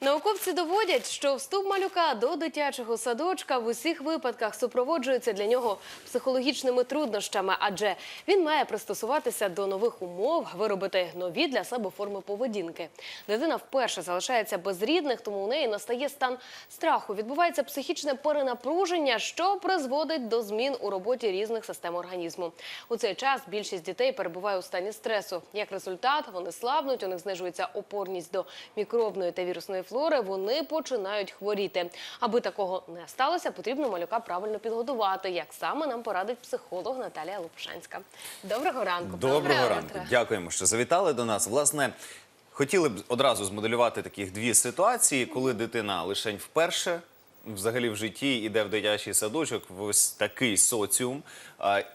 Науковці доводять, що вступ малюка до дитячого садочка в усіх випадках супроводжується для нього психологічними труднощами, адже він має пристосуватися до нових умов, виробити нові для себе форми поведінки. Дитина вперше залишається без рідних, тому у неї настає стан страху. Відбувається психічне перенапруження, що призводить до змін у роботі різних систем організму. У цей час більшість дітей перебуває у стані стресу. Як результат, вони слабнуть, у них знижується опорність до мікробної та вірусної флори. Вони починають хворіти. Аби такого не сталося, потрібно малюка правильно підготувати. Як саме нам порадить психолог Наталія Лупшанська. Доброго ранку. Доброго ранку. Дякуємо, що завітали до нас. Власне, хотіли б одразу змоделювати таких дві ситуації, коли дитина лише вперше. Взагалі в житті йде в дитячий садочок в ось такий соціум.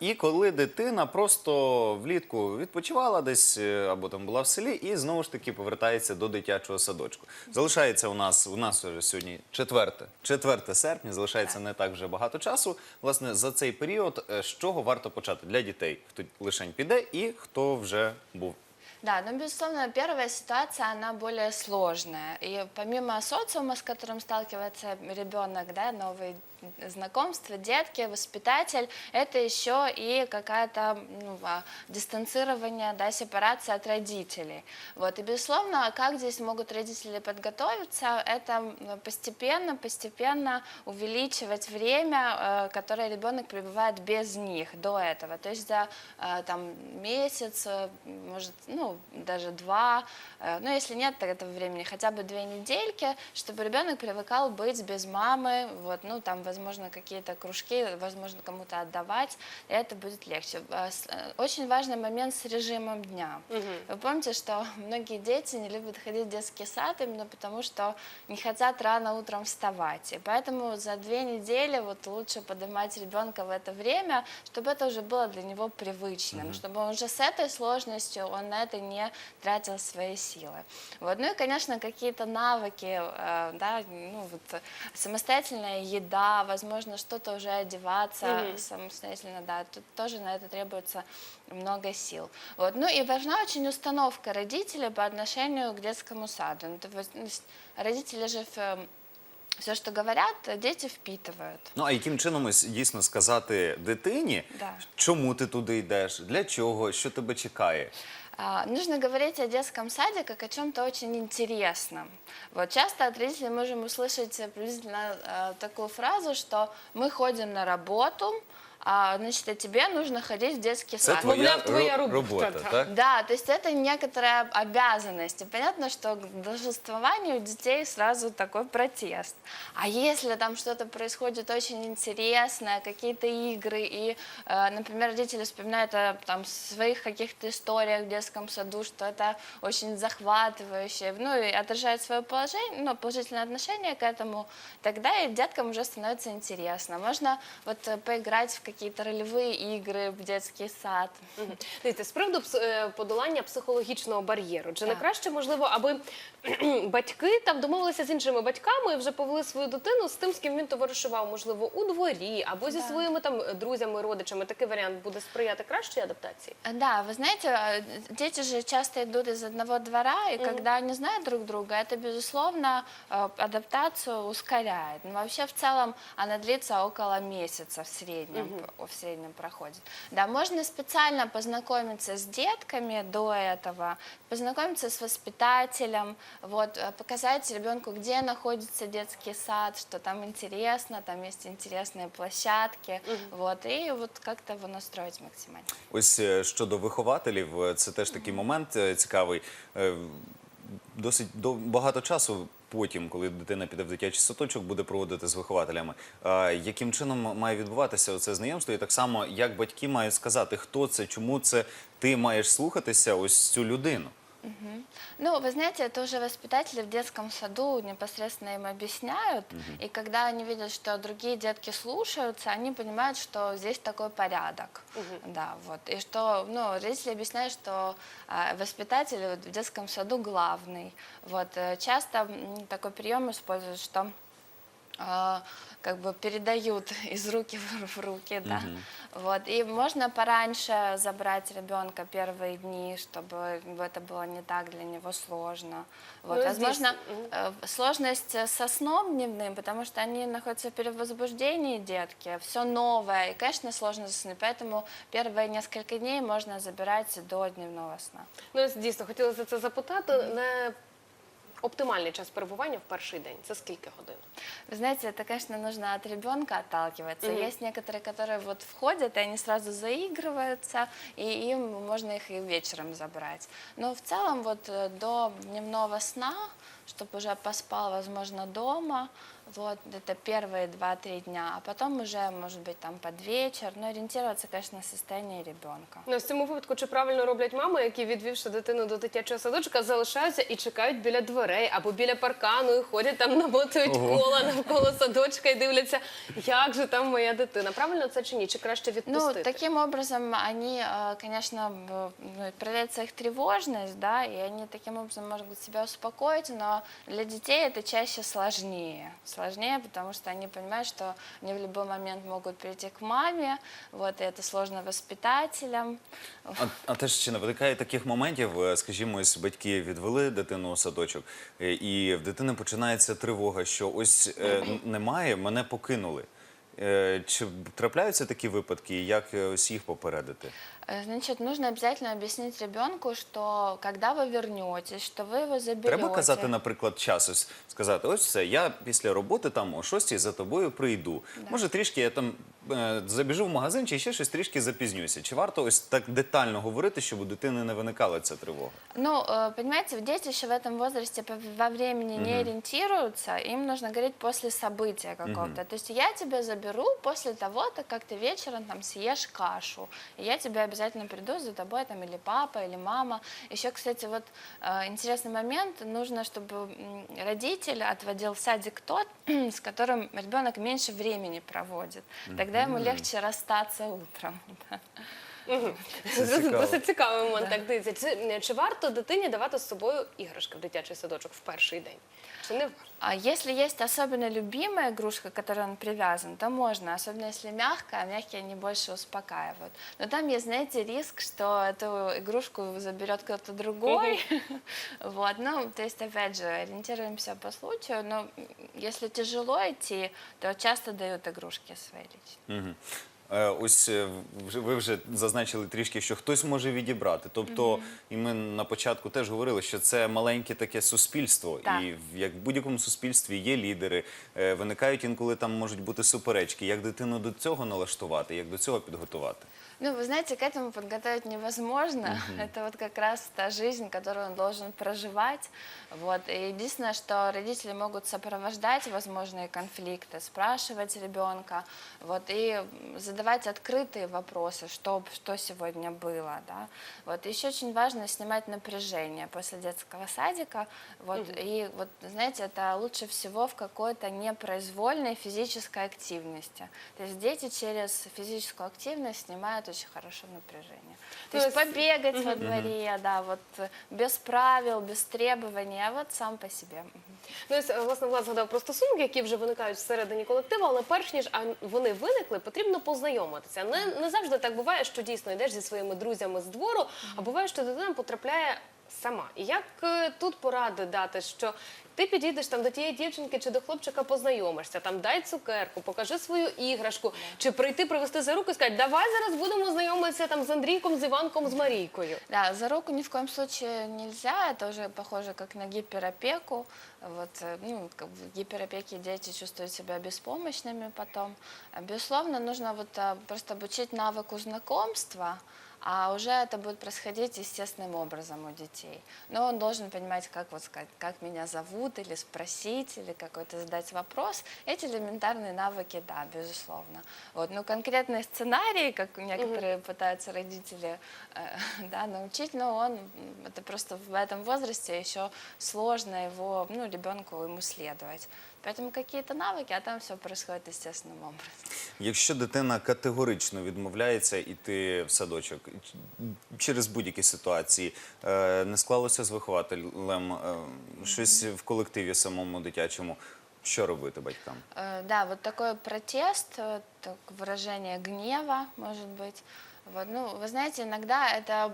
І коли дитина просто влітку відпочивала десь е, або там була в селі, і знову ж таки повертається до дитячого садочку. Залишається у нас у нас вже сьогодні 4, 4 серпня. Залишається не так вже багато часу. Власне, за цей період е, з чого варто почати для дітей, хто лишень піде і хто вже був. Да, но, безусловно, первая ситуация, она более сложная. И помимо социума, с которым сталкивается ребенок, да, новые знакомства, детки, воспитатель, это еще и какая-то ну, а, дистанцирование, да, сепарация от родителей. Вот. И, безусловно, как здесь могут родители подготовиться, это м, постепенно, постепенно увеличивать время, э, которое ребенок пребывает без них до этого. То есть за э, там, месяц, э, может, ну, даже два, э, ну, если нет этого времени, хотя бы две недельки, чтобы ребенок привыкал быть без мамы, вот, ну, там, возможно, какие-то кружки, возможно, кому-то отдавать, и это будет легче. С- э, Очень важный момент с режимом дня. Вы помните, что многие дети не любят ходить в детский сад именно потому, что не хотят рано утром вставать. И поэтому за две недели вот лучше поднимать ребенка в это время, чтобы это уже было для него привычным, чтобы он уже с этой сложностью, он на это не тратил свои силы. Вот. Ну и, конечно, какие-то навыки, э, да, ну вот самостоятельная еда, возможно, что-то уже одеваться самостоятельно, да, тут тоже на это требуется много сил. Вот. Ну и важна очень установка родителей по отношению к детскому саду. Ну, то есть, ну, родители же все, что говорят, дети впитывают. Ну а яким чином дійсно сказати дитині, Да. чому ти туди йдеш, для чого, що тебе чекає? А, Нужно говорить о детском саде как о чем-то очень интересном. Вот часто от родителей можем услышать приблизительно э, такую фразу, что мы ходим на работу, а, значит, а тебе нужно ходить в детский Це сад. твоя, мовляв, твоя ро- робота, робота, так. так? Да, то есть это некоторая обязанность. И понятно, что к должествованию у детей сразу такой протест. А если там что-то происходит очень интересное, какие-то игры, и, э, например, родители вспоминают о там, своих каких-то историях в детском саду, что это очень захватывающе, ну и отражает свое положение, ну, положительное отношение к этому, тогда и деткам уже становится интересно. Можно вот э, поиграть в какие-то ролевые игры в детский сад. Мгм. Дивіться, з приводу пс- е, подолання психологічного бар'єру. Чи не Так. краще, можливо, аби батьки там домовилися з іншими батьками і вже повели свою дитину з тим, з ким він товаришував, можливо, у дворі або зі Да. своїми там друзями, родичами. Такий варіант буде сприяти кращій адаптації? А, Да, вы знаете, э, дети же часто идут из одного двора, и когда они знают друг друга, это, безусловно, э, адаптацию ускоряет. Но вообще, в целом, она длится около месяца в среднем, п- в среднем проходит. Да, можно специально познакомиться с детками до этого, познакомиться с воспитателем, вот, э, показать ребенку, где находится детский сад, что там интересно, там есть интересные площадки, вот, и вот как-то его настроить максимально. Ось е, щодо вихователів, е, це теж такий момент е, цікавий. Е, Досить до багато часу потім, коли дитина піде в дитячий садочок, буде проводити з вихователями. Яким чином має відбуватися це знайомство? І так само, як батьки мають сказати, хто це, чому це ти маєш слухатися ось цю людину? Ну, вы знаете, это уже воспитатели в детском саду непосредственно им объясняют. И когда они видят, что другие детки слушаются, они понимают, что здесь такой порядок. Да, вот. И что, ну, родители объясняют, что а, воспитатель вот в детском саду главный. Вот. э, Часто м, такой прием используют, что а, как бы передают из руки в руки, да. Вот. И можно пораньше забрать ребенка первые дни, чтобы это было не так для него сложно. Вот. Ну, Возможно, здесь, э, сложность со сном дневным, потому что они находятся в перевозбуждении, детки, все новое, и, конечно, сложно заснуть. Поэтому первые несколько дней можно забирать до дневного сна. Ну, ось дійсно, хотіла за це запитати. Не оптимальний час перебування в перший день. Це скільки годин? Вы знаете, это, конечно, нужно от ребенка отталкиваться. Мгм. Есть некоторые, которые вот входят, и они сразу заигрываются, и им можно их и вечером забрать. Но в целом вот э, до дневного сна, чтобы уже поспал, возможно, дома, вот это первые 2-3 дня, а потом уже, может быть, там под вечер, но ориентироваться, конечно, на состояние ребенка. Ну, в цьому випадку, чи правильно роблять мами, які, відвівши дитину до дитячого садочка, залишаються і чекають біля дверей або біля паркану, і ходять там, намотують Ого. кола навколо садочка і дивляться, як же там моя дитина. Правильно це чи ні? Чи краще Ну, відпустити? таким образом они, э, конечно, б- ну, проявляется их тревожность, да, и они таким образом могут себя успокоить, но для детей это чаще сложнее. Сложнее, потому что они понимают, что они в любой момент могут прийти к маме, вот, и это сложно воспитателям. А, а теж чи не виникає таких моментів, е, скажімо, батьки відвели дитину у садочок, е, і в дитини починається тривога, що ось е, немає, мене покинули. Е, Чи трапляються такі випадки, як е, ось їх попередити? Э, Значит, нужно обязательно объяснить ребенку, что когда вы вернетесь, что вы его заберете. Треба казати, наприклад, час, ось сказати, ось все, я після роботи там о 6 за тобою прийду. Може, трішки я там е, забіжу в магазин чи ще щось трішки запізнюся. Чи варто ось так детально говорити, щоб у дитини не виникала ця тривога? Ну, э, понимаете, дети еще в этом возрасте по- во времени не ориентируются, им нужно говорить после события какого-то. То есть я тебя заберу после того-то, как ты вечером там съешь кашу, и я тебя обязательно приду за тобой, там, или папа, или мама. Еще, кстати, вот э, интересный момент, нужно, чтобы родитель отводил в садик тот, с которым ребенок меньше времени проводит. Тогда ему легче расстаться утром. да. Це цікаво. Досить цікавий момент. Так дивіться. Чи, чи варто дитині давати з собою іграшки в дитячий садочок в перший день? Чи не варто? А если есть особенно любимая игрушка, к которой он привязан, то можно, особенно если мягкая, мягкие они больше успокаивают. Но там есть, знаете, риск, что эту игрушку заберет кто-то другой. Вот, ну, то есть, опять же, ориентируемся по случаю, но если тяжело идти, то часто дают игрушки свои личные. Мгм. Е, Ось е, вже- ви вже зазначили трішки, що хтось може відібрати. Тобто, і ми на початку теж говорили, що це маленьке таке суспільство, Так. і в- як в будь-якому суспільстві є лідери, е, виникають інколи там можуть бути суперечки. Як дитину до цього налаштувати, як до цього підготувати? Ну, вы знаете, к этому подготовить невозможно. Это вот как раз та жизнь, которую он должен проживать. Вот. И единственное, что родители могут сопровождать возможные конфликты, спрашивать ребенка, вот, и м, задавать открытые вопросы, что, что сегодня было. Да? Вот. Еще очень важно снимать напряжение после детского садика. Вот. И вот, знаете, это лучше всего в какой-то непроизвольной физической активности. То есть дети через физическую активность снимают очень хорошо напряжение. То То есть есть- побегать во дворе, да, вот э, без правил, без требований, а вот сам по себе. Мгм. Ну, ось, власне, Влад згадав про стосунки, які вже виникають всередині колективу, але перш ніж а, вони виникли, потрібно познайомитися. Не, не завжди так буває, що дійсно йдеш зі своїми друзями з двору, а буває, що дитина потрапляє сама. І як е, тут поради дати, що ти підійдеш там до тієї дівчинки чи до хлопчика, познайомишся, там дай цукерку, покажи свою іграшку, чи прийти привезти за руку і сказати, давай зараз будемо знайомитися там з Андрійком, з Іванком, з Марійкою. Да, за руку ни в коем случае нельзя, это уже похоже как на гиперопеку. Вот, э, ну, как бы в гиперопеке дети чувствуют себя беспомощными потом. А, Безусловно, нужно вот а, просто обучить навыку знакомства, а уже это будет происходить естественным образом у детей. Но он должен понимать, как вот сказать, как меня зовут, или спросить, или какой-то задать вопрос. Эти элементарные навыки, да, безусловно. Вот, но конкретные сценарии, как некоторые пытаются родители э, да, научить, но он, это просто в этом возрасте еще сложно его, ну, ребенку ему следовать. Поэтому какие-то навыки, а там все происходит естественным образом. Якщо дитина категорично відмовляється йти в садочок ч- через будь-які ситуації, е, не склалося з вихователем, е, щось в колективі самому дитячому. Що робити батькам? Э, Да, вот такой протест, э, так, выражение гнева, может быть. Вот, ну, вы знаете, иногда это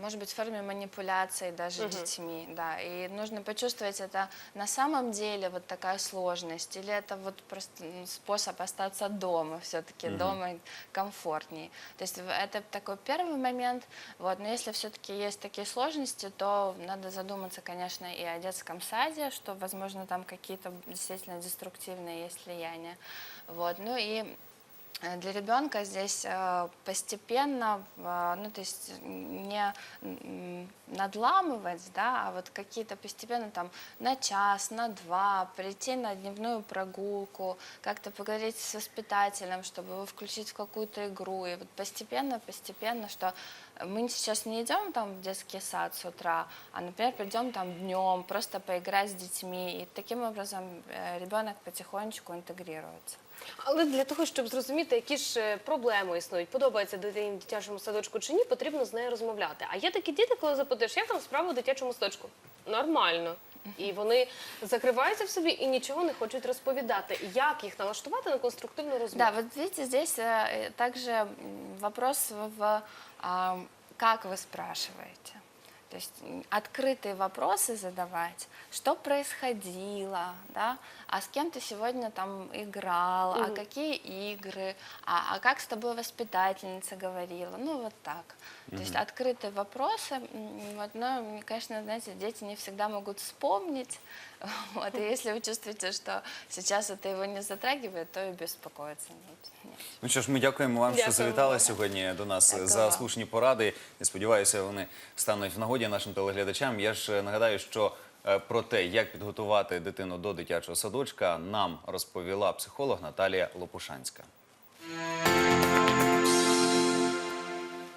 может быть в форме манипуляции даже детьми, да, и нужно почувствовать это на самом деле вот такая сложность, или это вот просто м, способ остаться дома, все-таки дома комфортнее. То есть это такой первый момент, вот, но если все-таки есть такие сложности, то надо задуматься, конечно, и о детском саде, что, возможно, там какие-то действительно деструктивные есть влияния, вот, ну и Для ребенка здесь э, постепенно, э, ну то есть не надламывать, да, а вот какие-то постепенно там на час, на два прийти на дневную прогулку, как-то поговорить с воспитателем, чтобы его включить в какую-то игру, и вот постепенно, постепенно, что мы сейчас не идем там в детский сад с утра, а, например, придем там днем, просто поиграть с детьми, и таким образом э, ребенок потихонечку интегрируется. Але для того, щоб зрозуміти, які ж е, проблеми існують, подобається дитині в дитячому садочку чи ні, потрібно з нею розмовляти. А є такі діти, коли запитуєш, як там справа в дитячому садочку? Нормально. І вони закриваються в собі і нічого не хочуть розповідати. Як їх налаштувати на конструктивну розмову? Да, вот видите, здесь э, также м, вопрос в, в, а, как вы спрашиваете. То есть открытые вопросы задавать, что происходило, да, а с кем ты сегодня там играл, а какие игры, а, а как с тобой воспитательница говорила, ну вот так. То есть открытые вопросы, вот, но, конечно, знаете, дети не всегда могут вспомнить, вот, и если вы чувствуете, что сейчас это его не затрагивает, то и беспокоиться нет. нет. Ну що ж, ми дякуємо вам, що Дякуємо завітали сьогодні до нас Дякую за вам. слушні поради. І сподіваюся, вони стануть в нагоді нашим телеглядачам. Я ж е, нагадаю, що е, про те, як підготувати дитину до дитячого садочка, нам розповіла психолог Наталія Лопушанська.